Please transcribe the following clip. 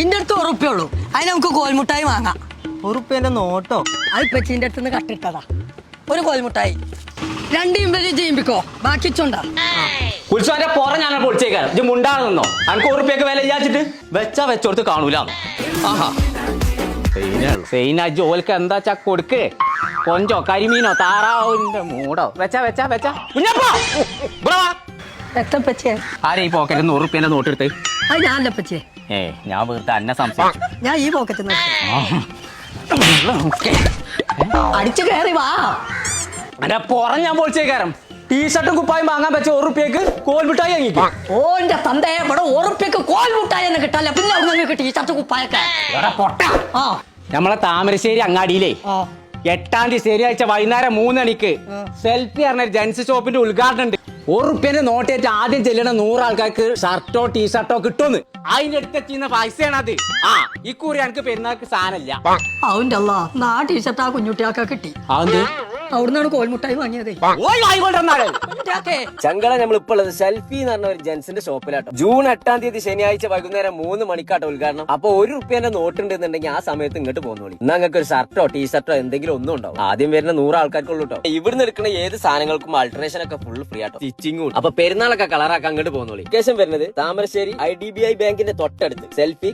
ഇന്റെ അടുത്ത് ഉറപ്പേ ഉള്ളൂ. അതിന് നമുക്ക് കോൽമുട്ടായി വാങ്ങാം. ഉറുപ്പേന്റെ നോട്ടോ? അത് പെച്ചിന്റെ അടുത്ത് നിന്ന് കട്ടിട്ടതാ. ഒരു കോൽമുട്ടായി രണ്ട് ഇമ്പലി ചെയ്യുമ്പിക്കോ? ബാക്കി ചുണ്ടാ ഉത്സവന്റെ പുറം ഞാൻ പൊളിച്ചേക്കാൻ ഇത് മുണ്ടാണ് നിന്നോ? അനക്ക് ഉറുപ്പിയൊക്കെ വില വിചാരിച്ചിട്ട്? വെച്ചാ വെച്ചോടുത്ത് കാണൂല. ആഹാ. സെയിന ജോലിക്ക് എന്താ ചാ കൊടുക്ക്? കൊഞ്ചോ കരിമീനോ താറാവിന്റെ മൂടോ. വെച്ചാ വെച്ചാ വെച്ചാ. കുഞ്ഞപ്പാ ആരാ ഈ പോക്കറ്റ് നൂറ് റുപ്യന്റെ നോട്ട് എടുത്ത്? അത് ഞാനല്ല പച്ചേ. ഏ ഞാൻ വെറുതെ അന്നെ സംശയിച്ചു ഞാൻ ഈ പോക്കറ്റ് അടിച്ചു കയറി വാ. പുറം ഞാൻ പൊളിച്ചേക്കാരം. ടീഷർട്ടും കുപ്പായും വാങ്ങാൻ പറ്റിയ ഒരു റുപ്യക്ക് കോൽമിട്ടായി വാങ്ങിക്കും. ഓന്റെ തന്തയെ ഇവിടെ ഉറപ്പിക്ക് കോൽമുട്ടായി എന്ന് കിട്ടാല്ല. പിന്നെ അവിടെ ടീഷർട്ട് കുപ്പായൊക്കെ. ആ. നമ്മളെ താമരശ്ശേരി അങ്ങാടിയിലേ എട്ടാം തീയതി ശനിയാഴ്ച വൈകുന്നേരം മൂന്നണിക്ക് സെൽഫി പറഞ്ഞ ജെൻസ് ഷോപ്പിന്റെ ഉദ്ഘാടനം ഉണ്ട്. ഒരു റുപ്യന്റെ നോട്ടേറ്റ് ആദ്യം ചെല്ലണ നൂറ് ആൾക്കാർക്ക് ഷർട്ടോ ടീഷർട്ടോ കിട്ടുമെന്ന്. അതിന്റെ അടുത്ത് ചെയ്യുന്ന പൈസയാണ് അത്. ആ ഇക്കുറി എനിക്ക് പെരുന്നാൾക്ക് സാധനമില്ല. അവന്റെ അല്ല നാ ടീഷർട്ട് ആ കുഞ്ഞുട്ടികൾക്ക് കിട്ടി. അതെന്ത്? അവിടുന്നാണ് കോൽമുട്ടായി വാങ്ങിയതേ. ചങ്കള നമ്മൾ ഇപ്പോൾ ഉള്ളത് സെൽഫി എന്ന് പറഞ്ഞ ഒരു ജെൻസിന്റെ ഷോപ്പിലാട്ടോ. ജൂൺ എട്ടാം തീയതി ശനിയാഴ്ച വൈകുന്നേരം മൂന്ന് മണിക്കാട്ടോ ഉദ്ഘാടനം. അപ്പൊ ഒരു റുപ്യന്റെ നോട്ട് ഉണ്ടെന്നുണ്ടെങ്കിൽ ആ സമയത്ത് ഇങ്ങോട്ട് പോകുന്നോളി എന്നാ നിങ്ങൾക്ക് ഒരു ഷർട്ടോ ടീഷർട്ടോ എന്തെങ്കിലും ഒന്നും ഉണ്ടാവും. ആദ്യം വരുന്ന നൂറ് ആൾക്കാർക്കുള്ളൂ കേട്ടോ ഇവിടുന്ന് എടുക്കുന്ന ഏത് സാധനങ്ങൾക്കും ആൾട്രേഷൻ ഒക്കെ ഫുൾ ഫ്രീ ആട്ടോ. സ്റ്റിച്ചിങ്ങും അപ്പൊ പെരുന്നാളൊക്കെ കളറാക്കാൻ അങ്ങോട്ട് പോകുന്നോളി ലൊക്കേഷൻ വരുന്നത് Thamarassery I D B I ബാങ്കിന്റെ തൊട്ടടുത്ത്. സെൽഫി